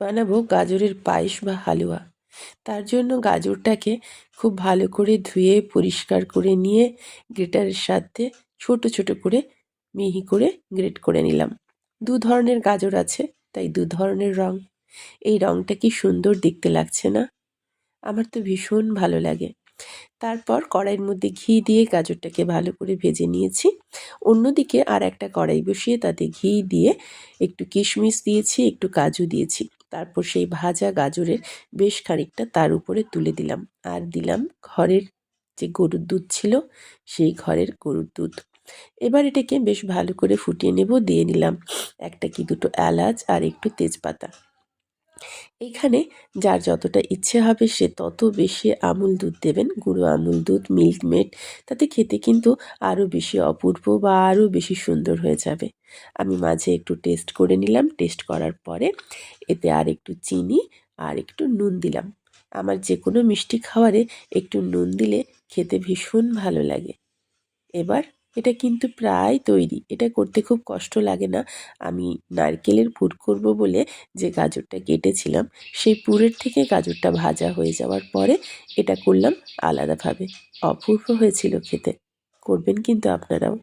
বানাবো গাজরের পায়েস বা হালুয়া। তার জন্য গাজরটাকে খুব ভালো করে ধুয়ে, পরিষ্কার করে নিয়ে গ্রেটারের সাথে ছোট ছোট করে মিহি করে গ্রেট করে নিলাম। দু ধরনের গাজর আছে, তাই দু ধরনের রং। এই রংটা কি সুন্দর দেখতে লাগছে না? আমার তো ভীষণ ভালো লাগে। তারপর কড়াইয়ের মধ্যে ঘি দিয়ে গাজরটাকে ভালো করে ভেজে নিয়েছি। অন্যদিকে আর একটা কড়াই বসিয়ে তাতে ঘি দিয়ে একটু কিশমিশ দিয়েছি, একটু কাজু দিয়েছি। তারপর সেই ভাজা গাজরের বেশ খানিকটা তার উপরে তুলে দিলাম। আর দিলাম ঘরের যে গরুর দুধ ছিল, সেই ঘরের গরুর দুধ। এবার এটাকে বেশ ভালো করে ফুটিয়ে নেব, দিয়ে নিলাম একটা কি দুটো এলাচ আর একটু তেজপাতা। এখানে যার যতটা ইচ্ছে হবে সে তত বেশি আমুল দুধ দেবেন। গুঁড়ো আমুল দুধ, মিল্ক মেড। তাতে খেতে কিন্তু আরও বেশি অপূর্ব বা আরও বেশি সুন্দর হয়ে যাবে। আমি মাঝে একটু টেস্ট করে নিলাম। টেস্ট করার পরে এতে আর একটু চিনি আর একটু নুন দিলাম। আমার যে কোনো মিষ্টি খাবারে একটু নুন দিলে খেতে ভীষণ ভালো লাগে। এবার এটা কিন্তু প্রায় তৈরি। এটা করতে খুব কষ্ট লাগে না। আমি নারকেলের পুর করব বলে যে গাজরটা কেটেছিলাম, সেই পুরের থেকে গাজরটা ভাজা হয়ে যাওয়ার পরে এটা করলাম আলাদাভাবে। অপূর্ব হয়েছিল খেতে। করবেন কিন্তু আপনারাও।